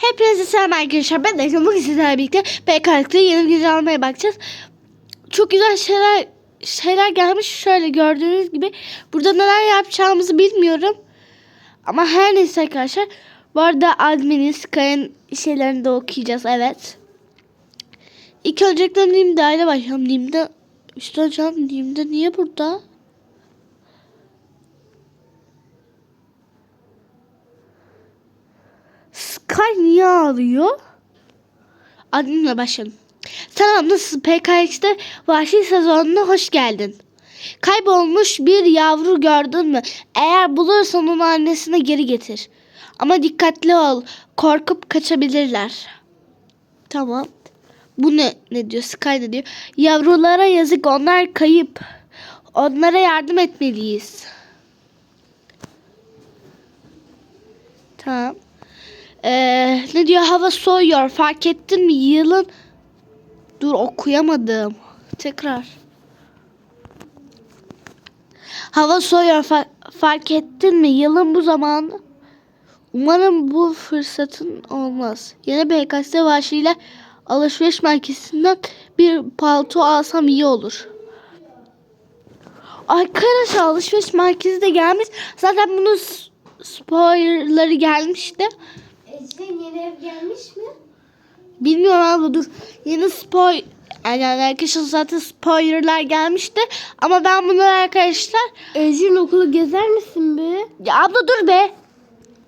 Hepinize selam arkadaşlar. Ben Ece. Bugün sizlerle birlikte BK'lıkta yeni video almaya bakacağız. Çok güzel şeyler şeyler gelmiş. Şöyle gördüğünüz gibi. Burada neler yapacağımızı bilmiyorum. Ama her neyse arkadaşlar. Bu arada adminin Sky'ın şeylerini de okuyacağız. Evet. İlk öncelikle Nimda ile başlayalım. Nimda işte hocam Nimda niye burada? Sky niye ağlıyor? Adminle başlayalım. Selam nasılsın? PKX'de vahşi sezonuna hoş geldin. Kaybolmuş bir yavru gördün mü? Eğer bulursan onu annesine geri getir. Ama dikkatli ol. Korkup kaçabilirler. Tamam. Bu ne? Ne diyor? Sky ne diyor? Yavrulara yazık onlar kayıp. Onlara yardım etmeliyiz. Tamam. Ee, ne diyor? Hava soğuyor. Fark ettin mi? Yılın... Dur okuyamadım. Tekrar. Hava soğuyor. Fa- fark ettin mi? Yılın bu zamanı. Umarım bu fırsatın olmaz. Yeni BKS vahşiyle alışveriş merkezinden bir palto alsam iyi olur. Arkadaşlar alışveriş merkezi de gelmiş. Zaten bunun spoilerları gelmişti. Ece'nin yeni ev gelmiş mi? Bilmiyorum abla dur. Yeni spoil yani arkadaşlar zaten spoilerlar gelmişti. Ama ben bunları arkadaşlar Ece'nin okulu gezer misin be? ya abla dur be.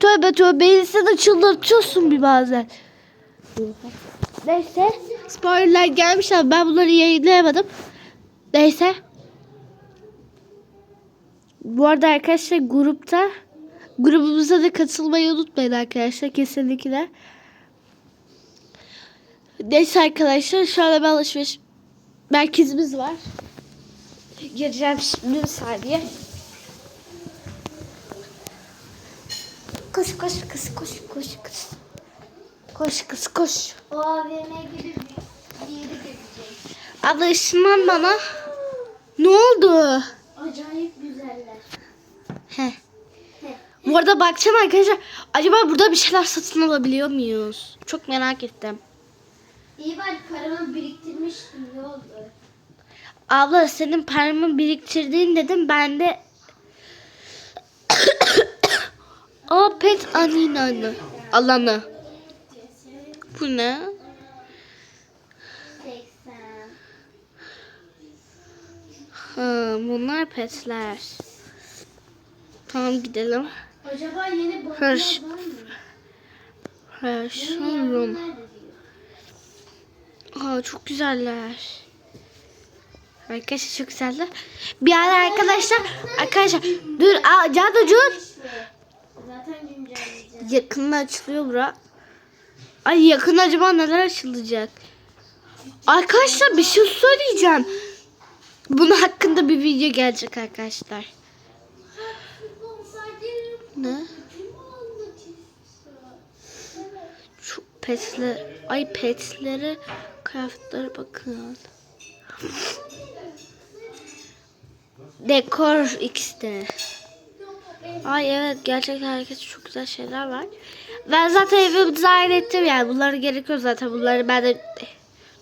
Tövbe tövbe insan de çıldırtıyorsun bir bazen. Neyse spoilerlar gelmiş ama ben bunları yayınlayamadım. Neyse. Bu arada arkadaşlar grupta grubumuza da katılmayı unutmayın arkadaşlar kesinlikle. Neyse arkadaşlar şu anda bir alışveriş merkezimiz var. Gireceğim şimdi bir saniye. Koş koş kız koş koş kız. Koş kız koş. O AVM gibi bir yere gelecek. Abla ışınlan bana. Ne oldu? Acayip Bu arada bakacağım arkadaşlar. Acaba burada bir şeyler satın alabiliyor muyuz? Çok merak ettim. İyi bari paramı biriktirmiştim ne oldu? Abla senin paramı biriktirdiğin dedim ben de Aa pet aninanı alanı. Bu ne? 80. Ha, bunlar petler. Tamam gidelim. Acaba yeni balıklar Hırş. var mı? Fashion. Aa çok güzeller. Arkadaşlar çok güzeller. Bir ara arkadaşlar arkadaşlar dur aa Cadı dur. Zaten güncelleyeceğim. Yakında açılıyor bura. Ay yakın acaba neler açılacak? Arkadaşlar bir şey söyleyeceğim. Bunun hakkında bir video gelecek arkadaşlar. Ne? Şu petler, ay petlere, kıyafetlere bakın. Dekor X'te. Ay evet gerçekten herkes çok güzel şeyler var. Ben zaten evimi dizayn ettim yani bunları gerekiyor zaten bunları bende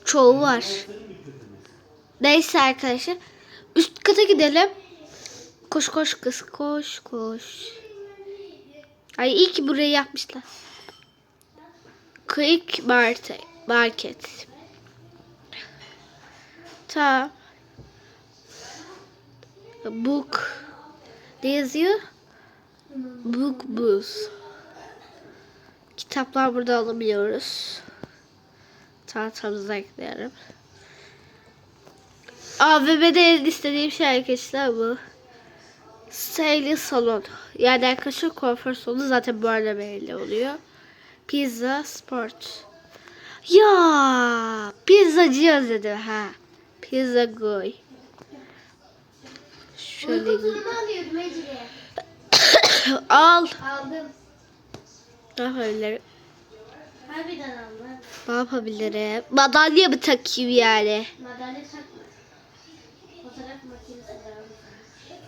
çoğu var. Neyse arkadaşlar üst kata gidelim. Koş koş kız koş koş. Ay iyi ki burayı yapmışlar. Quick Market. Market. Tamam. Book. Ne yazıyor? Book Booth. Kitaplar burada alabiliyoruz. Tahtamıza ekleyelim. AVM'de istediğim şey arkadaşlar bu. Seyli salon. Yani arkadaşlar kuaför salonu zaten bu arada belli oluyor. Pizza Sport. Ya pizzacı özledim ha. Pizza Goy. Şöyle Uyku alıyordum al. Aldım. Ne yapabilirim? Harbiden aldım. Ne yapabilirim? Madalya mı takayım yani? Madalya takma. Fotoğraf aldım.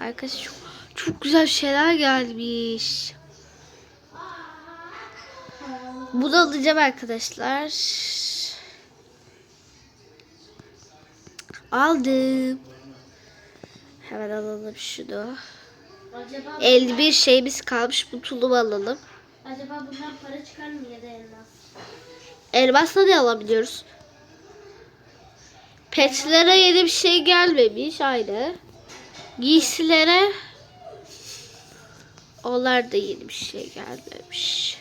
Arkadaşlar çok, çok güzel şeyler gelmiş. Bunu alacağım arkadaşlar. Aldım. Hemen alalım şunu. Acaba 51 şeyimiz kalmış. Bu tulumu alalım. acaba bundan para çıkar mı ya da elmas? Elmasla ne alabiliyoruz? Petlere yeni bir şey gelmemiş aynı. Giysilere onlar da yeni bir şey gelmemiş.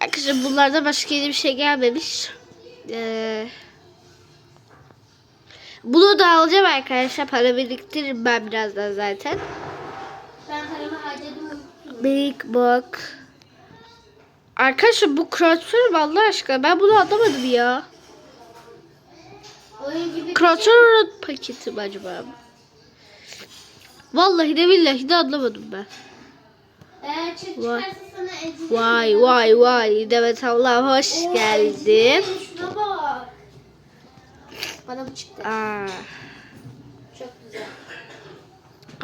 Arkadaşlar bunlarda başka yeni bir şey gelmemiş. Ee, bunu da alacağım arkadaşlar. Para biriktiririm ben birazdan zaten. Ben paramı harcadım. Big Book. Arkadaşlar bu kroatör mü Allah aşkına? Ben bunu anlamadım ya. Bir şey. Paketi mi acaba? Vallahi de billahi de anlamadım ben. Vay. Vay vay vay. Demet Allah hoş geldin. Şuna bak. Bana bu çıktı. Aa, Çok güzel.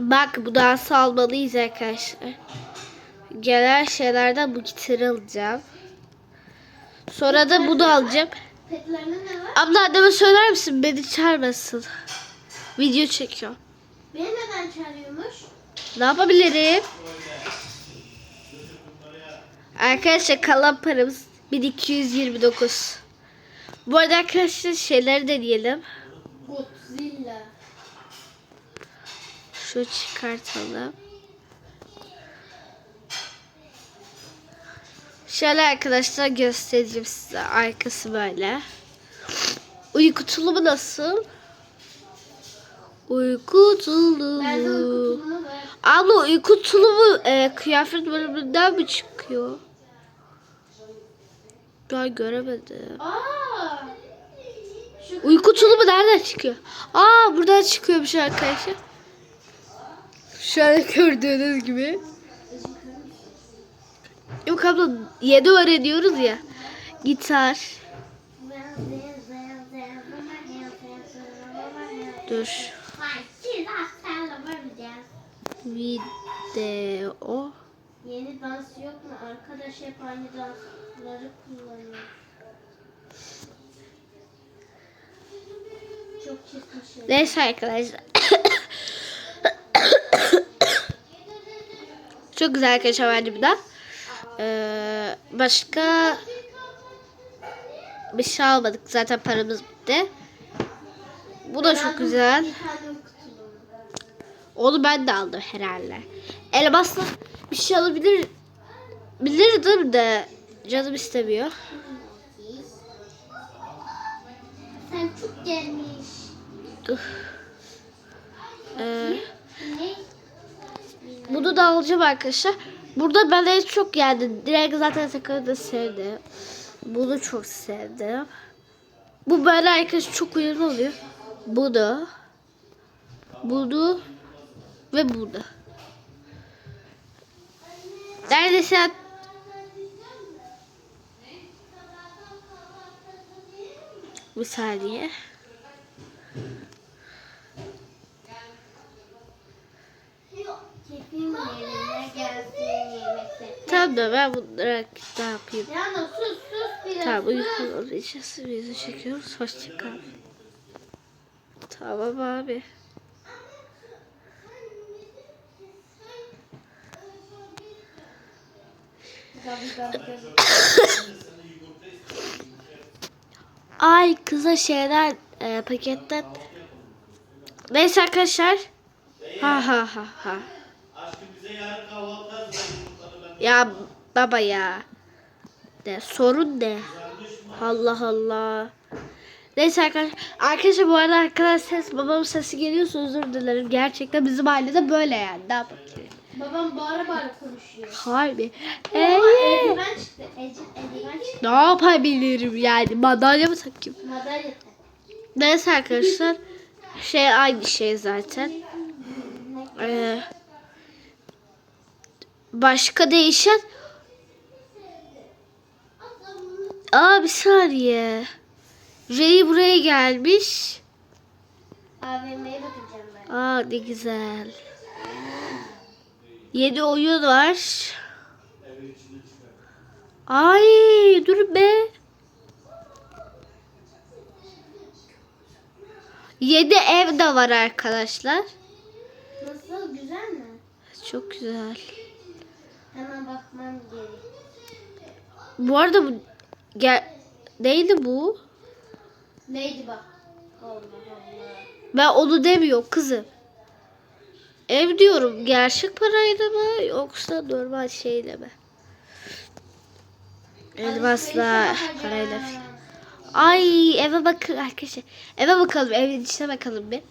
bak bu dansı almalıyız arkadaşlar. Gelen şeylerden bu gitarı alacağım. Sonra da bunu alacağım. Petlerde ne var? Abla anneme söyler misin beni çağırmasın. Video çekiyor. Beni neden çağırıyormuş? Ne yapabilirim? Arkadaşlar kalan paramız 1229. Bu arada arkadaşlar şeyleri deneyelim. Godzilla. Şu çıkartalım. Şöyle arkadaşlar göstereceğim size. Arkası böyle. Uyku tulumu nasıl? Uyku tulumu. Uyku tulumu var. Abla uyku tulumu e, kıyafet bölümünden mi çıkıyor? Ben göremedim. Aa! Şu Uyku tulumu nereden çıkıyor? Aa buradan çıkıyormuş arkadaşlar. Şöyle gördüğünüz gibi. Yok abla 7 öğreniyoruz ya. Gitar. Dur. Video. Yeni dans yok mu? Arkadaş hep aynı dansları kullanıyor. Çok çirkin şey. Neyse arkadaşlar. Çok güzel arkadaşlar bence bir daha. Ee, başka bir şey almadık. Zaten paramız bitti. Bu da çok güzel. Onu ben de aldım herhalde. Elmasla bir şey alabilir bilirdim de canım istemiyor. Sen çok gelmiş. Üf. Ee, bunu da alacağım arkadaşlar. Burada ben en çok geldi. Direkt zaten takımı da sevdim. Bunu çok sevdim. Bu böyle arkadaşlar çok uyumlu oluyor. Bu da. Bunu ve bunu. Neredeyse bir saniye. Tamam da ben bunları ne yapayım? Ya da sus sus biraz. Tamam sus. uyku alacağız. Bizi çekiyoruz. Hoşçakal. Tamam abi. Ay kıza şeyler e, paketten. Neyse arkadaşlar. Ha ha ha ha. Ya baba ya. De sorun ne? Allah Allah. Neyse arkadaşlar. Arkadaşlar bu arada arkadaşlar ses babamın sesi geliyorsa özür dilerim. Gerçekten bizim ailede böyle yani. Ne yapalım? Babam bağıra bağıra konuşuyor. Harbi. Ee, eldiven çıktı. Eldiven çıktı. ne yapabilirim yani? Madalya mı takayım? Madalya tak. Neyse arkadaşlar. Şey aynı şey zaten. Ee, başka değişen Aa bir saniye. Ray buraya gelmiş. AVM'ye bakacağım ben. Aa ne güzel. Yeni oyun var. Ay dur be. Yedi ev de var arkadaşlar. Nasıl? Güzel mi? Çok güzel. Hemen bakmam gerek. Bu arada bu gel neydi bu? Neydi bak? Allah Allah. Ben onu demiyorum kızım. Ev diyorum gerçek parayla mı yoksa normal şeyle mi? Elmasla parayla. bakacağım. Ay eve bakın arkadaşlar. Eve bakalım evin içine bakalım bir.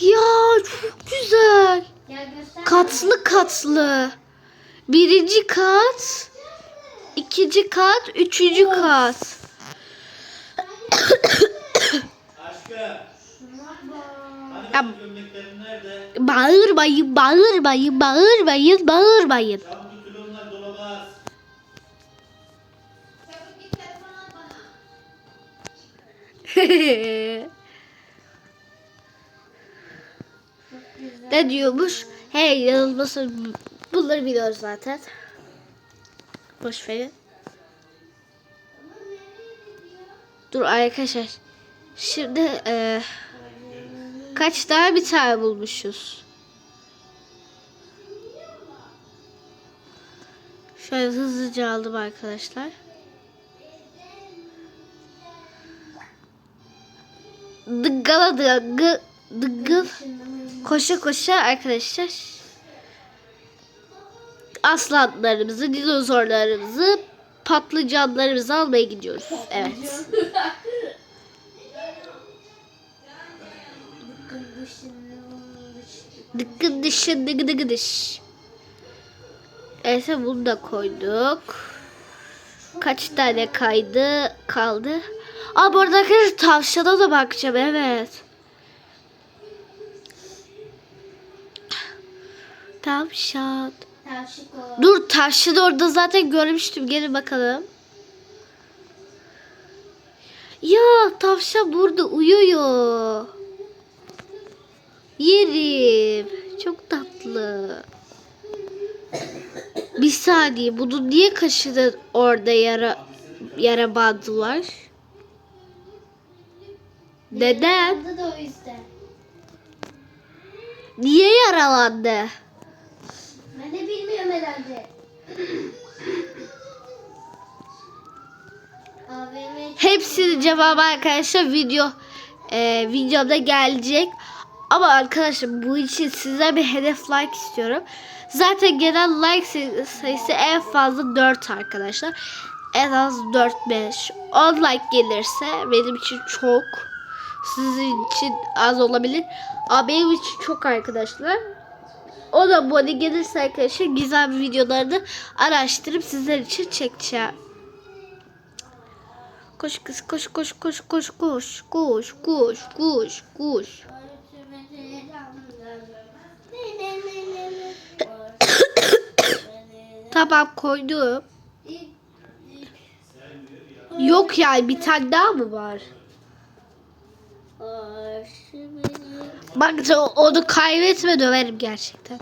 Ya çok güzel. Katlı katlı. Birinci kat, ikinci kat, üçüncü of. kat. ya, bağırmayın, bağırmayın, bağırmayın, bağırmayın. ne diyormuş? Hey yazılmasın Bunları biliyoruz zaten. Boş verin. Dur arkadaşlar. Şimdi eee kaç tane bir tane bulmuşuz. Şöyle hızlıca aldım arkadaşlar. Dıggala dıggı dıggıl koşa koşa arkadaşlar aslanlarımızı, dinozorlarımızı, patlıcanlarımızı almaya gidiyoruz. Evet. Dıkkı dışı dıgı dıgı dış. Neyse bunu da koyduk. Kaç tane kaydı kaldı? Aa bu arada arkadaşlar tavşana da bakacağım evet. Tavşan. Dur tavşanı orada zaten görmüştüm. Gelin bakalım. Ya tavşan burada uyuyor. Yerim. Çok tatlı. Bir saniye. Bunun niye kaşıda orada yara yara bandı var? Neden? Da. Niye yaralandı? Ben de bilmiyorum herhalde. Hepsinin cevabı arkadaşlar video e, videoda gelecek. Ama arkadaşlar bu için size bir hedef like istiyorum. Zaten genel like say- sayısı en fazla 4 arkadaşlar. En az 4-5. 10 like gelirse benim için çok. Sizin için az olabilir. Ama benim için çok arkadaşlar. O da abone gelirse arkadaşlar güzel bir videolarını araştırıp sizler için çekeceğim. Koş kız koş koş koş koş koş koş koş koş koş. Tamam koydum. Yok yani bir tane daha mı var? Bak onu kaybetme döverim gerçekten.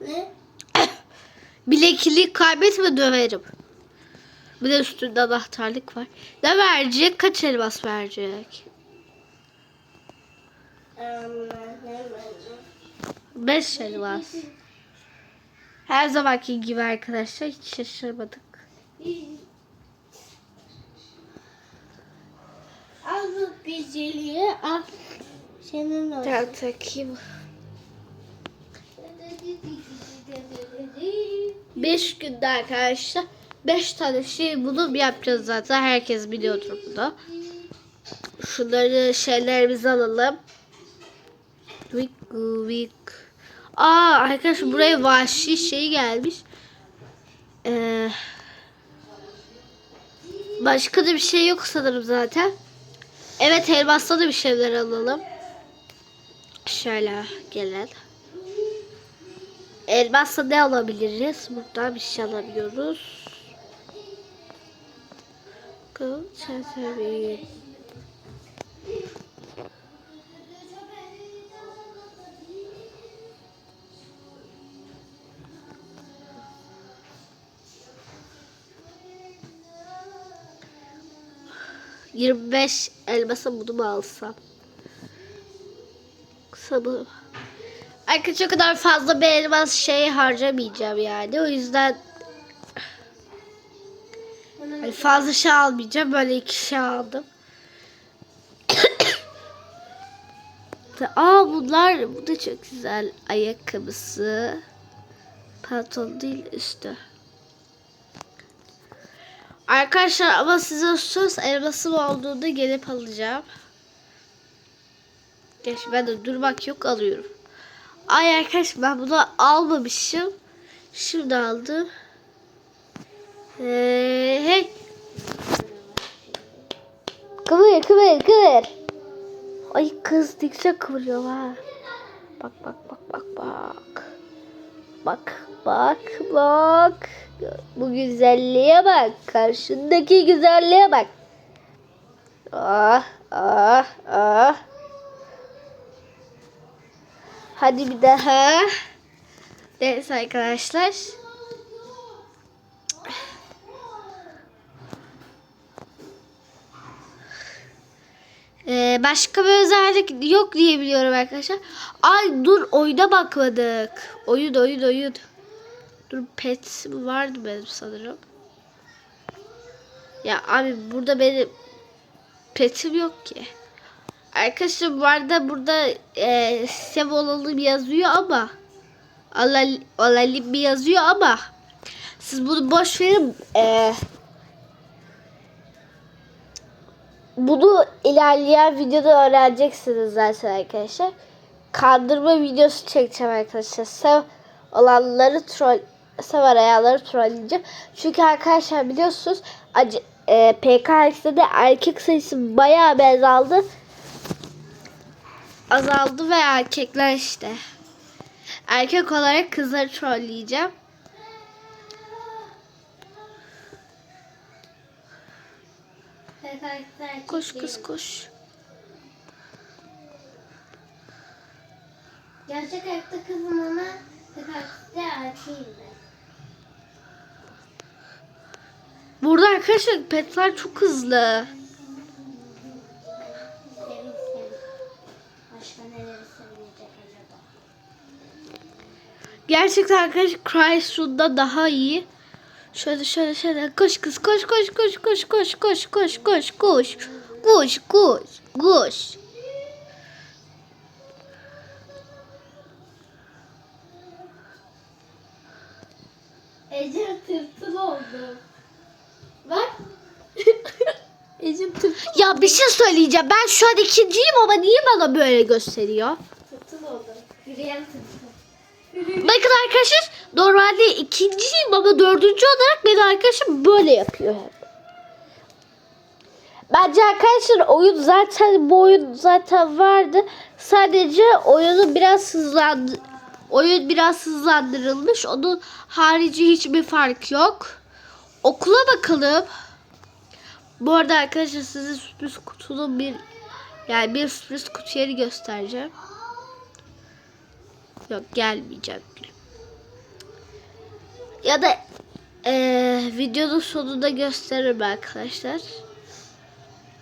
Ne? Bilekliği kaybetme döverim. Bir de üstünde anahtarlık var. Ne verecek? Kaç elmas verecek? Beş elmas. Her zamanki gibi arkadaşlar hiç şaşırmadık. Al bu güzeliği al. Senin olsun. Gel takayım. Beş günde arkadaşlar beş tane şey bulup yapacağız zaten. Herkes biliyordur bunu. Şunları şeylerimizi alalım. Vik vik. Aa arkadaşlar buraya vahşi şey gelmiş. Ee, başka da bir şey yok sanırım zaten. Evet helvasta da bir şeyler alalım. Şöyle gelelim. Elbasta ne alabiliriz? Buradan bir şey alabiliyoruz. Kıl çerçeveyi 25 elmasa bunu mu alsam? Sabır. Arkadaşlar o kadar fazla bir elmas şey harcamayacağım yani. O yüzden yani fazla şey almayacağım. Böyle iki şey aldım. Aa bunlar bu da çok güzel ayakkabısı. Pantolon değil üstü. Arkadaşlar ama size söz elmasım olduğunda gelip alacağım. Geç ben de durmak yok alıyorum. Ay arkadaş ben bunu almamışım. Şimdi aldım. Hey, hey. Kıvır kıvır kıvır. Ay kız güzel kıvırıyor ha. Bak bak bak bak bak. Bak bak bak. Bu güzelliğe bak. Karşındaki güzelliğe bak. Ah ah ah. Hadi bir daha. Neyse arkadaşlar. Ee, başka bir özellik yok diye biliyorum arkadaşlar. Ay dur oyuna bakmadık. Oyun oyun oyun. Dur pet vardı benim sanırım. Ya abi burada benim petim yok ki. Arkadaşlar bu arada burada e, sev olalım yazıyor ama olalım yazıyor ama siz bunu boş verin. E, bunu ilerleyen videoda öğreneceksiniz zaten arkadaşlar. Kandırma videosu çekeceğim arkadaşlar. Sev olanları troll sev arayanları trolleyeceğim. Çünkü arkadaşlar biliyorsunuz acı, e, PKX'de de erkek sayısı bayağı bir azaldı. Azaldı ve erkekler işte. Erkek olarak kızları trolleyeceğim. Koş kız koş. Gerçek hayatta kızım ama PKX'de erkeğim ben. Arkadaşlar petler çok hızlı. Gerçekten arkadaşlar Crystone'da daha iyi. Şöyle şöyle şöyle koş kız koş koş koş koş koş koş koş koş koş koş koş koş. Ece tırtıl oldu. Bak. Ece tırtıl, Ya bir şey söyleyeceğim. Ben şu an ikinciyim ama niye bana böyle gösteriyor? tırtıl oldu. Yürüyen tırtıl. Bakın arkadaşlar normalde ikinciyim ama dördüncü olarak beni arkadaşım böyle yapıyor hep. Bence arkadaşlar oyun zaten bu oyun zaten vardı. Sadece oyunu biraz hızlandı. Oyun biraz hızlandırılmış. Onun harici hiçbir fark yok. Okula bakalım. Bu arada arkadaşlar size sürpriz kutunun bir yani bir sürpriz kutu yeri göstereceğim. Yok gelmeyeceğim. Ya da eee videonun sonunda gösteririm arkadaşlar.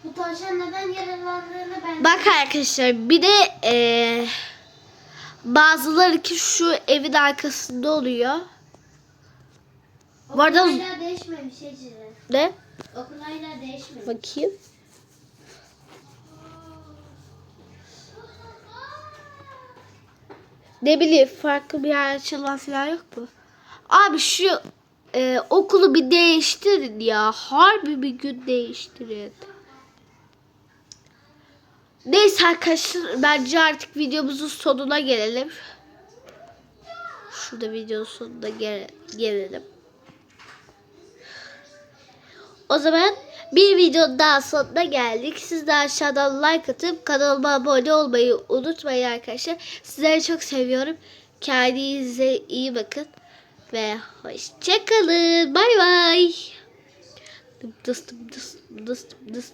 Bu tavşan neden yaralandığını ben... Bak arkadaşlar bir de eee bazıları ki şu evin arkasında oluyor. Bu arada- Okul hala değişmemiş Ece. Ne? Okul hala değişmemiş. Bakayım. Ne bileyim farklı bir yer açılan falan yok mu? Abi şu e, okulu bir değiştirin ya. Harbi bir gün değiştirin. Neyse arkadaşlar bence artık videomuzun sonuna gelelim. Şurada videonun sonuna gele- gelelim. O zaman bir videonun daha sonuna geldik. Siz de aşağıdan like atıp kanalıma abone olmayı unutmayın arkadaşlar. Sizleri çok seviyorum. Kendinize iyi bakın. Ve hoşçakalın. Bay bay. Dıp dıs dıp dıs dıs